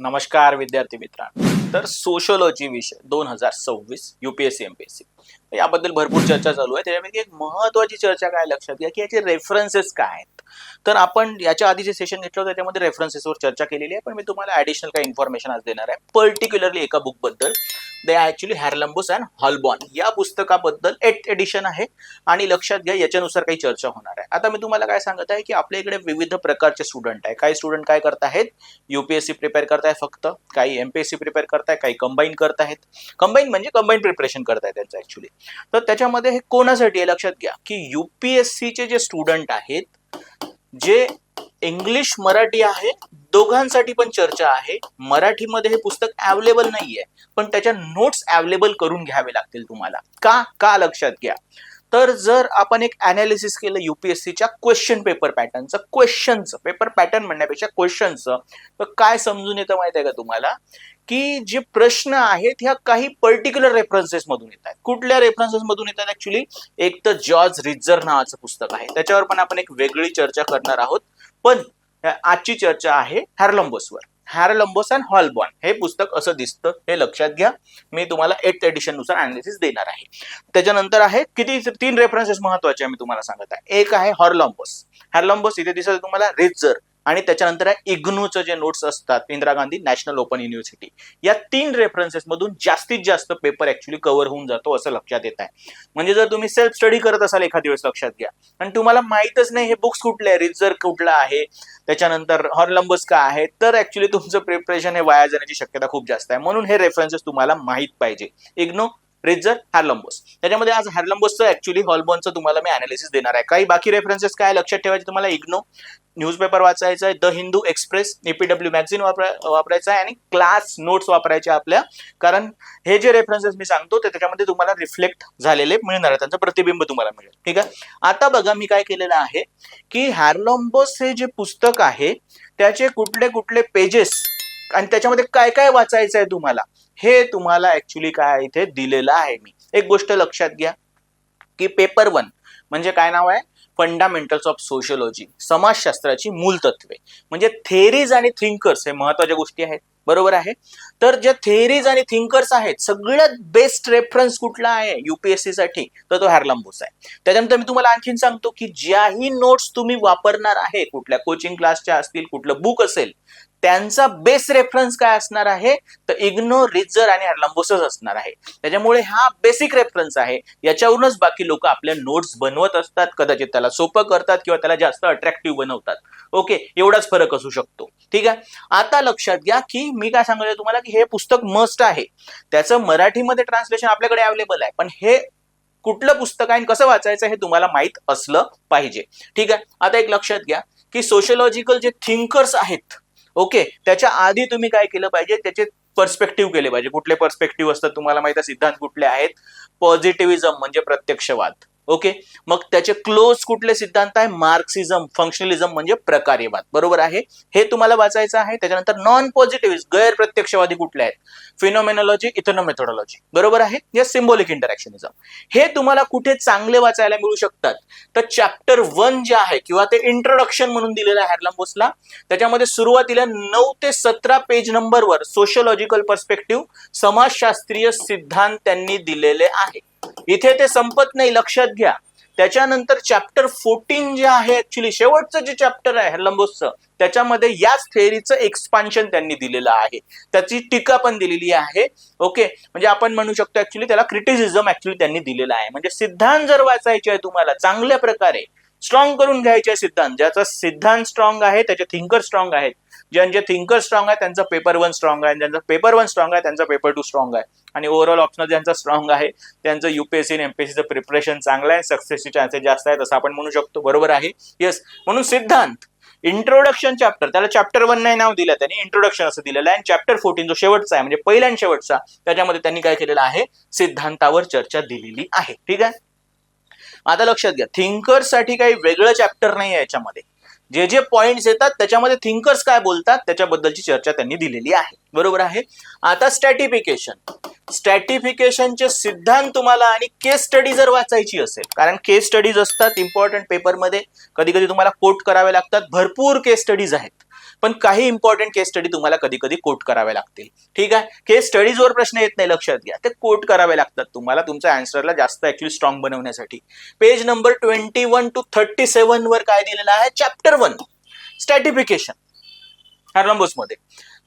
नमस्कार विद्यार्थी मित्रांनो. तर सोशोलॉजी विषय दोन हजार सव्वीस युपीएससी एमपीएससी याबद्दल भरपूर चर्चा चालू आहे. त्याच्यापैकी एक महत्वाची चर्चा काय लक्षात घ्या की याचे रेफरन्सेस काय आहेत? तर आपण याच्या आधी जे सेशन घेतलं होतं त्याच्यामध्ये रेफरन्सेसवर चर्चा केलेली आहे. पण मी तुम्हाला ऍडिशनल काही इन्फॉर्मेशन आज देणार आहे. पर्टिक्युलरली एका बुकबद्दल. दे ऍक्च्युली हॅरलंबोस अँड हॉलबॉन या पुस्तकाबद्दल एट एडिशन आहे. आणि लक्षात घ्या याच्यानुसार काही चर्चा होणार आहे. आता मी तुम्हाला काय सांगत आहे की आपल्या इकडे विविध प्रकारचे स्टुडंट आहे. काही स्टुडंट काय करत आहेत? युपीएससी प्रिपेअर करताय फक्त. काही एमपीएससी प्रिपेअर करताय काही कंबाईन करतायत कंबाईन म्हणजे कंबाईन प्रिपरेशन करताय त्यांचं ऍक्च्युली तर त्याच्यामध्ये हे कोणासाठी आहे? लक्षात घ्या की युपीएससीचे जे स्टुडंट आहेत जे इंग्लिश मराठी आहे दोघांसाठी पण चर्चा आहे. मराठीमध्ये हे पुस्तक अवेलेबल नाहीये पण त्याच्या नोट्स अवेलेबल करून घ्यावे लागतील तुम्हाला. का? का लक्षात घ्या? तर जर आपण एक अनालिसिस केलं युपीएससीच्या क्वेश्चन पेपर पॅटर्नचं क्वेश्चनचं पेपर पॅटर्न म्हणण्यापेक्षा क्वेश्चनचं तर काय समजून येतं माहिती आहे का तुम्हाला? की जे प्रश्न आहेत ह्या काही पर्टिक्युलर रेफरन्सेस मधून आहेत. कुठल्या रेफरन्सेस मधून येतात ऍक्च्युली एक तर जॉर्ज रिझर नावाचं पुस्तक आहे. त्याच्यावर पण आपण एक वेगळी चर्चा करणार आहोत. पण आजची चर्चा आहे हॅरलंबोसवर हॅरलंबोस अँड हॉलबॉन हे पुस्तक असं दिसतं हे लक्षात घ्या. मी तुम्हाला एट एडिशननुसार अनालिसिस देणार आहे. त्याच्यानंतर आहे किती तीन रेफरन्सेस महत्त्वाचे मी तुम्हाला सांगत आहे. एक आहे हॉर्लंबोस हॅरलंबोस इथे दिसत तुम्हाला रिझर आणि त्याच्यानंतर इग्नूचं जे नोट्स असतात Indira Gandhi national open university या तीन रेफरन्सेसमधून जास्तीत जास्त पेपर ऍक्च्युली कव्हर होऊन जातो असं लक्षात येत आहे. म्हणजे जर तुम्ही सेल्फ स्टडी करत असाल एखाद्या वेळेस लक्षात घ्या. आणि तुम्हाला माहितच नाही हे बुक्स कुठले आहे रिझर कुठला आहे त्याच्यानंतर हॉर्लंबस का आहे तर ऍक्च्युली तुमचं प्रिपरेशन हे वाया जाण्याची शक्यता खूप जास्त आहे. म्हणून हे रेफरन्सेस तुम्हाला माहीत पाहिजे. इग्नो रिझर हॅर्लंबोस त्याच्यामध्ये आज हॅर्लंबोसचं ऍक्च्युली हॉलबॉनचं तुम्हाला मी अनालिसिस देणार आहे. काही बाकी रेफरन्सेस काय लक्षात ठेवायचे तुम्हाला? इग्नो न्यूजपेपर वाचायचा आहे. The Hindu express EPW magazine वापरा वापरायचं आहे आणि क्लास नोट्स वापरायचे आपल्या. कारण हे जे रेफरन्सेस मी सांगतो ते त्याच्यामध्ये तुम्हाला रिफ्लेक्ट झालेले मिळणार आहे. त्यांचं प्रतिबिंब तुम्हाला मिळेल. ठीक आहे? आता बघा मी काय केलेलं आहे की हॅरलॉम्बोस हे जे पुस्तक आहे त्याचे कुठले कुठले पेजेस आणि त्याच्यामध्ये काय काय वाचायचं आहे तुम्हाला हे तुम्हाला ऍक्च्युली काय इथे दिलेलं आहे मी. एक गोष्ट लक्षात घ्या की पेपर वन म्हणजे काय नाव आहे? फंडामेंटल्स ऑफ सोशियोलॉजी समाजशास्त्राची मूल तत्वे म्हणजे थेरीज आणि थिंकर्स हे महत्त्वाच्या गोष्टी आहेत. बरोबर आहे? तर ज्या थेरीज आणि थिंकर्स आहेत सगळ्यात बेस्ट रेफरन्स कुठला आहे? युपीएससी साठी. तर तो हॅरलंबोस आहे. त्याच्यानंतर मी तुम्हाला आणखीन सांगतो की ज्याही नोट्स तुम्ही वापरणार आहे कुठल्या कोचिंग क्लासच्या असतील कुठलं बुक असेल त्यांचा बेस रेफरन्स काय असणार आहे? तर इग्नो रिझर आणि हॅरलंबोसच असणार आहे. त्याच्यामुळे हा बेसिक रेफरन्स आहे. याच्यावरूनच बाकी लोक आपल्या नोट्स बनवत असतात कदाचित त्याला सोपं करतात किंवा त्याला जास्त अट्रॅक्टिव्ह बनवतात. ओके एवढाच फरक असू शकतो. ठीक आहे? आता लक्षात घ्या की मी काय सांगतोय तुम्हाला की हे पुस्तक मस्ट आहे. त्याचं मराठीमध्ये ट्रान्सलेशन आपल्याकडे अवेलेबल आहे. पण हे कुठलं पुस्तक आहे आणि कसं वाचायचं हे तुम्हाला माहीत असलं पाहिजे. ठीक आहे? आता एक लक्षात घ्या की सोशलॉजिकल जे थिंकर्स आहेत ओके त्याच्या आधी तुम्ही काय केलं पाहिजे? त्याचे पर्स्पेक्टिव्ह केले पाहिजे. कुठले पर्स्पेक्टिव्ह असतात तुम्हाला माहिती आहे? सिद्धांत कुठले आहेत? पॉझिटिव्हिझम म्हणजे प्रत्यक्षवाद. ओके? मग त्याचे क्लोज कुठले सिद्धांत आहे? मार्क्सिझम फंक्शनलिझम म्हणजे प्रकार्यवाद बरोबर आहे? हे तुम्हाला वाचायचं आहे. त्याच्यानंतर नॉन पॉझिटिव्ह गैरप्रत्यक्षवादी कुठले आहेत? फिनोमेनॉलॉजी इथनोमेथोडॉलॉजी बरोबर आहे? या सिम्बॉलिक इंटरॅक्शनिझम हे तुम्हाला कुठे चांगले वाचायला मिळू शकतात? तर चॅप्टर वन जे आहे किंवा ते इंट्रोडक्शन म्हणून दिलेलं आहे हॅरलंबोसला त्याच्यामध्ये सुरुवातीला नऊ ते सतरा पेज नंबरवर सोशोलॉजिकल पर्स्पेक्टिव्ह समाजशास्त्रीय सिद्धांत त्यांनी दिलेले आहे. इथे ते संपत नाही लक्षात घ्या. त्याच्यानंतर चॅप्टर फोर्टीन जे आहे ऍक्च्युली शेवटचं जे चॅप्टर आहे लंबोसचं त्याच्यामध्ये याच थेअरीचं एक्सपान्शन त्यांनी दिलेलं आहे. त्याची टीका पण दिलेली आहे. ओके म्हणजे आपण म्हणू शकतो ऍक्च्युली त्याला क्रिटिसिझम ऍक्च्युली त्यांनी दिलेला आहे. म्हणजे सिद्धांत जर वाचायचे आहे तुम्हाला चांगल्या प्रकारे स्ट्रॉंग करून घ्यायचे सिद्धांत. ज्याचा सिद्धांत स्ट्रॉंग आहे त्याचे थिंकर स्ट्रॉंग आहेत. ज्यांचे थिंकर स्ट्रॉंग आहे त्यांचा पेपर वन स्ट्रॉंग आहे. ज्यांचा पेपर वन स्ट्रॉंग आहे त्यांचा पेपर टू स्ट्रॉंग आहे. आणि ओव्हरऑल ऑप्शनल ज्यांचा स्ट्रॉंग आहे त्यांचं युपीएससी आणि एमपीएससीचं प्रिपरेशन चांगलं आहे. सक्सेसचे चान्सेस जास्त आहेत असं आपण म्हणू शकतो. बरोबर आहे? येस म्हणून सिद्धांत. इंट्रोडक्शन चॅप्टर त्याला चॅप्टर वन नाही नाव दिलं. त्यांनी इंट्रोडक्शन असं दिलेलं आहे. आणि चॅप्टर फोर्टीन जो शेवटचा आहे म्हणजे पहिला आणि शेवटचा त्याच्यामध्ये त्यांनी काय केलेलं आहे? सिद्धांतावर चर्चा दिलेली आहे. ठीक आहे? आता लक्षात घ्या थिंकर्ससाठी काही वेगळं चॅप्टर नाही आहे याच्यामध्ये. जे जे पॉइंट्स येतात त्याच्यामध्ये थिंकर्स काय बोलतात त्याच्याबद्दलची चर्चा त्यांनी दिलेली आहे. बरोबर आहे? आता स्टॅटिफिकेशन स्टॅटिफिकेशनचे सिद्धांत तुम्हाला आणि केस स्टडी जर वाचायची असेल कारण केस स्टडीज असतात इम्पॉर्टंट पेपरमध्ये कधी कधी तुम्हाला कोट करावे लागतात भरपूर केस स्टडीज आहेत. पण काही इम्पॉर्टंट केस स्टडी तुम्हाला कधी कधी कोट करावे लागतील. ठीक आहे? केस स्टडीजवर प्रश्न येत नाही लक्षात घ्या. ते कोट करावे लागतात तुम्हाला तुमच्या अँसरला जास्त ऍक्च्युली स्ट्रॉंग बनवण्यासाठी. Page number twenty one two thirty seven वर काय दिलेलं आहे? चॅप्टर वन स्टॅटिफिकेशन हॅरलंबोस मध्ये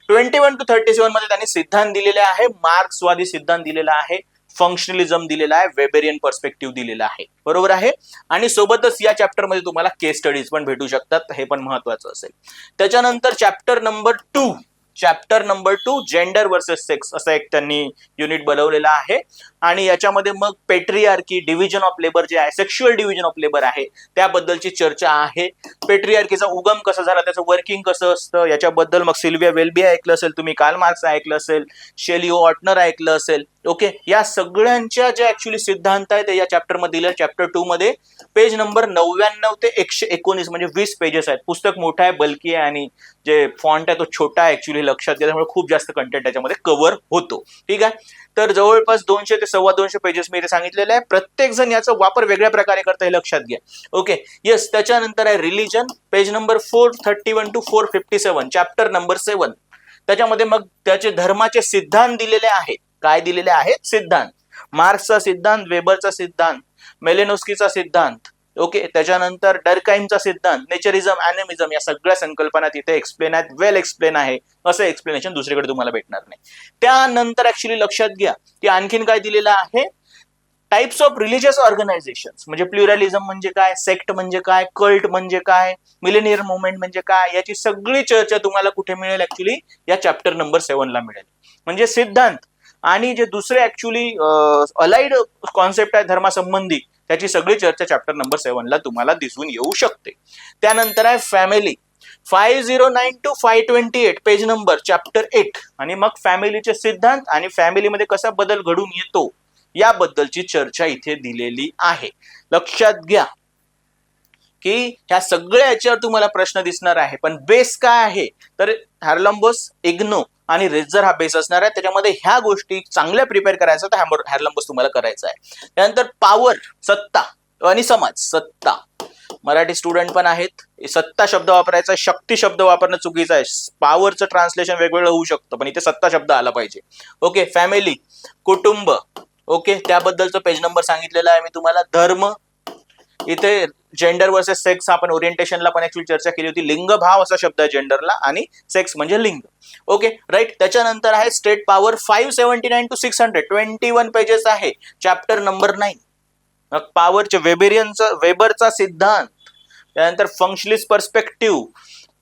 ट्वेंटी वन टू थर्टी सेव्हनमध्ये त्यांनी सिद्धांत दिलेले आहे मार्क्सवादी सिद्धांत दिलेला आहे. फंक्शनलिझम दिलेला आहे वेबेरियन पर्स्पेक्टिव्ह दिलेला आहे. बरोबर आहे? आणि सोबतच या चॅप्टरमध्ये तुम्हाला केस स्टडीज पण भेटू शकतात हे पण महत्वाचं असेल. त्याच्यानंतर chapter number two chapter number two gender versus sex असं एक त्यांनी युनिट बनवलेलं आहे. आणि याच्यामध्ये मग पेट्रियार्की डिव्हिजन ऑफ लेबर जे आहे सेक्शुअल डिव्हिजन ऑफ लेबर आहे त्याबद्दलची चर्चा आहे. पेट्रियार्कीचा उगम कसा झाला त्याचं वर्किंग कसं असतं याच्याबद्दल मग सिल्विया वेलबी ऐकलं असेल तुम्ही काल मार्क्स ऐकलं असेल शेलिओ ऑटनर ऐकलं असेल ओके या सगळ्यांच्या जे ऍक्च्युली सिद्धांत आहे ते या चॅप्टरमध्ये चॅप्टर टू मध्ये पेज नंबर नव्याण्णव ते एकशे एकोणीस म्हणजे वीस पेजेस आहेत. पुस्तक मोठं आहे बल्की आहे आणि जे फॉन्ट आहे तो छोटा ऍक्च्युली लक्षात घ्या त्यामुळे खूप जास्त कंटेंट त्याच्यामध्ये कव्हर होतो. ठीक आहे? तर जवळपास दोनशे ते सव्वा दोनशे पेजेस मी इथे सांगितलेले आहे. प्रत्येक जण याचा वापर वेगळ्या प्रकारे करता हे लक्षात घ्या. ओके येस त्याच्यानंतर आहे religion page number four thirty one two four fifty seven chapter number seven त्याच्यामध्ये मग त्याचे धर्माचे सिद्धांत दिलेले आहेत. काय दिलेले आहेत? सिद्धांत. मार्क्सचा सिद्धांत वेबरचा सिद्धांत मेलेनोस्कीचा सिद्धांत ओके त्याच्यानंतर डरकाईमचा सिद्धांत नेचरिझम अॅनिमिझम या सगळ्या संकल्पना तिथे एक्सप्लेन आहेत वेल एक्सप्लेन आहे. असं एक्सप्लेनेशन दुसरीकडे तुम्हाला भेटणार नाही. त्यानंतर ऍक्च्युली लक्षात घ्या की आणखीन काय दिलेलं आहे? टाइप्स ऑफ रिलिजियस ऑर्गनायझेशन म्हणजे प्लुरॅलिझम म्हणजे काय सेक्ट म्हणजे काय कल्ट म्हणजे काय मिलेनियर मुवमेंट म्हणजे काय याची सगळी चर्चा तुम्हाला कुठे मिळेल ऍक्च्युली या चॅप्टर नंबर सेव्हनला मिळेल. म्हणजे सिद्धांत आणि जे दुसरे ऍक्च्युली अलाइड कॉन्सेप्ट आहे धर्मासंबंधी त्याची सगळी चर्चा चॅप्टर नंबर सेव्हनला तुम्हाला दिसून येऊ शकते. त्यानंतर आहे family five zero nine two five twenty eight page number chapter eight आणि मग फॅमिलीचे सिद्धांत आणि फॅमिलीमध्ये कसा बदल घडून येतो याबद्दलची चर्चा इथे दिलेली आहे. लक्षात घ्या. की ह्या सगळ्या याच्यावर तुम्हाला प्रश्न दिसणार आहे. पण बेस काय आहे? तर हॅरलंबोस इग्नो आणि रेझर हा बेस असणार आहे. त्याच्यामध्ये ह्या गोष्टी चांगल्या प्रिपेअर करायचा तर हॅरलंबोस तुम्हाला करायचा आहे. त्यानंतर पॉवर सत्ता आणि समाज सत्ता. मराठी स्टुडंट पण आहेत. सत्ता शब्द वापरायचा शक्ती शब्द वापरणं चुकीचं आहे. पॉवरचं ट्रान्सलेशन वेगवेगळं होऊ शकतं पण इथे सत्ता शब्द आला पाहिजे. ओके फॅमिली कुटुंब. ओके त्याबद्दलचं पेज नंबर सांगितलेला आहे मी तुम्हाला. धर्म. इथे जेंडर वर्सेस सेक्स आपण ओरिएंटेशनला पण ऍक्च्युली चर्चा केली होती. लिंग भाव असा शब्द आहे जेंडरला आणि सेक्स म्हणजे लिंग. ओके राईट त्याच्यानंतर आहे state power five seventy nine two six hundred twenty one pages आहे. चॅप्टर नंबर नाईन मग पॉवरचे वेबेरियनचा वेबरचा सिद्धांत. त्यानंतर फंक्शलिस्ट पर्स्पेक्टिव्ह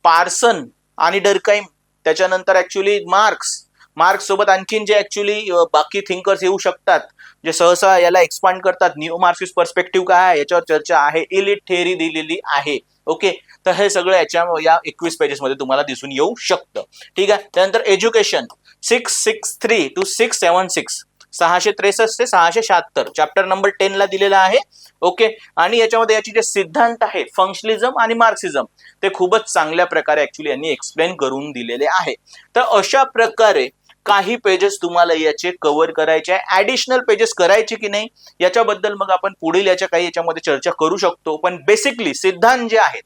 पार्सन आणि डरकाईम त्याच्यानंतर ऍक्च्युली मार्क्स मार्क्स सोबत आणखीन जे ऍक्च्युली बाकी थिंकर्स येऊ शकतात जे सहसा याला एक्सपांड करतात न्यू मार्क्सिस्ट पर्स्पेक्टिव्ह काय आहे याच्यावर चर्चा आहे इलिट थेअरी दिलेली आहे. ओके तर हे सगळं याच्या या एकवीस पेजेसमध्ये तुम्हाला दिसून येऊ शकतं. ठीक आहे? त्यानंतर education six six three two six seven six सहाशे त्रेसष्ट ते सहाशे शहात्तर. चॅप्टर नंबर टेनला दिलेला आहे. ओके आणि याच्यामध्ये याचे जे सिद्धांत आहे फंक्शनिझम आणि मार्क्सिझम ते खूपच चांगल्या प्रकारे ऍक्च्युली यांनी एक्सप्लेन करून दिलेले आहे. तर अशा प्रकारे काही पेजेस तुम्हाला याचे कव्हर करायचे आहे. ऍडिशनल पेजेस करायचे की नाही याच्याबद्दल मग आपण पुढील याच्या काही याच्यामध्ये चर्चा करू शकतो. पण बेसिकली सिद्धांत जे आहेत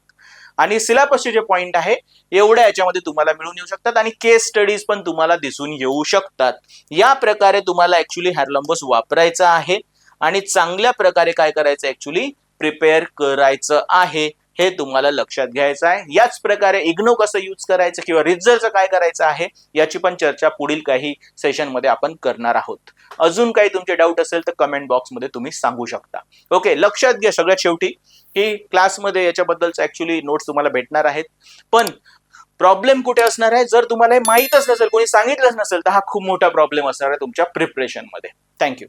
आणि सिलेबसचे जे पॉइंट आहे एवढ्या याच्यामध्ये तुम्हाला मिळून येऊ शकतात आणि केस स्टडीज पण तुम्हाला दिसून येऊ शकतात. या प्रकारे तुम्हाला ऍक्च्युली हॅरलंबस वापरायचा आहे आणि चांगल्या प्रकारे काय करायचं ऍक्च्युली प्रिपेअर करायचं आहे. हे तुम्हाला लक्षात घ्यायचं आहे. याच प्रकारे इग्नो कसं यूज करायचं किंवा रिझल्टचं काय करायचं आहे याची पण चर्चा पुढील काही सेशनमध्ये आपण करणार आहोत. अजून काही तुमचे डाऊट असेल तर कमेंट बॉक्समध्ये तुम्ही सांगू शकता. ओके लक्षात घ्या सगळ्यात शेवटी की क्लासमध्ये याच्याबद्दलच ऍक्च्युली नोट्स तुम्हाला भेटणार आहेत. पण प्रॉब्लेम कुठे असणार आहे? जर तुम्हाला हे माहीतच नसेल कोणी सांगितलंच नसेल तर हा खूप मोठा प्रॉब्लेम असणार आहे तुमच्या प्रिपरेशनमध्ये थँक्यू